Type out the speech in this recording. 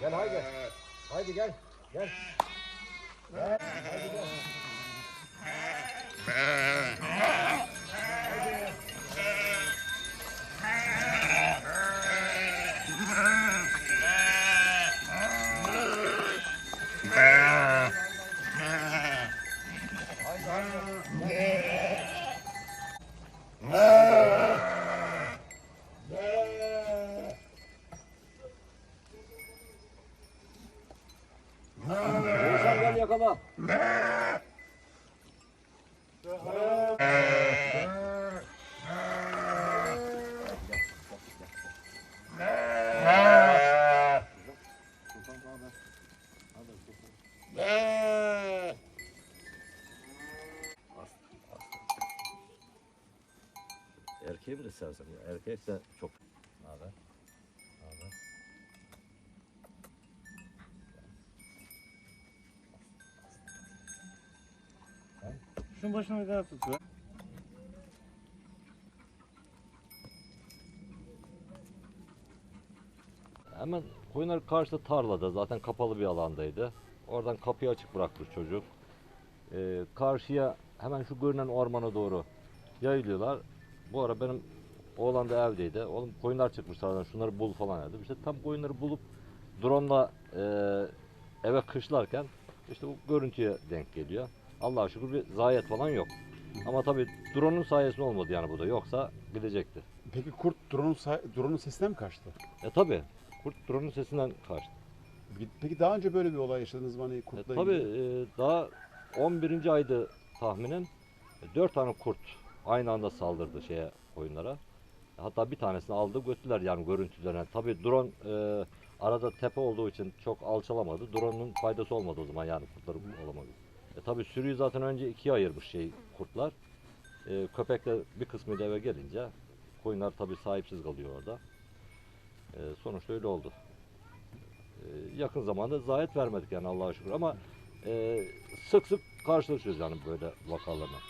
Gel haydi. Haydi gel. Gel. Gel. Haydi gel. Ah! Erkeği mi de sevsem ya? Erkek de çok... Naber? Naber? Şunun başına bir daha tut be. Hemen koyunlar karşıda tarlada zaten kapalı bir alandaydı. Oradan kapıyı açık bırakmış çocuk. Ee, karşıya hemen şu görünen ormana doğru yayılıyorlar. Bu ara benim oğlan da evdeydi. Oğlum koyunlar çıkmış aradan şunları bul falan dedim. İşte tam koyunları bulup drone'la e, eve kışlarken işte bu görüntüye denk geliyor. Allah'a şükür bir zayiat falan yok. Ama tabii drone'un sayesinde olmadı yani bu da. Yoksa gidecekti. Peki kurt drone'un drone'un sesine mi kaçtı? E tabii. Kurt drone'un sesinden kaçtı. Peki daha önce böyle bir olay yaşadınız mı hani E, kurtla tabii ilgili? e, daha 11. aydı tahminen. 4 tane kurt aynı anda saldırdı şeye koyunlara. Hatta bir tanesini aldı götürdüler yani görüntülerine. Tabii drone e, arada tepe olduğu için çok alçalamadı. Drone'un faydası olmadı o zaman yani kurtları olamadı. E, tabii sürüyü zaten önce ikiye ayırmış şey kurtlar. E, köpek de bir kısmıyla eve gelince koyunlar tabii sahipsiz kalıyor orada. E, sonuçta öyle oldu. E, yakın zamanda zayiat vermedik yani Allah'a şükür ama e, sık sık karşılaşıyoruz yani böyle vakalarla.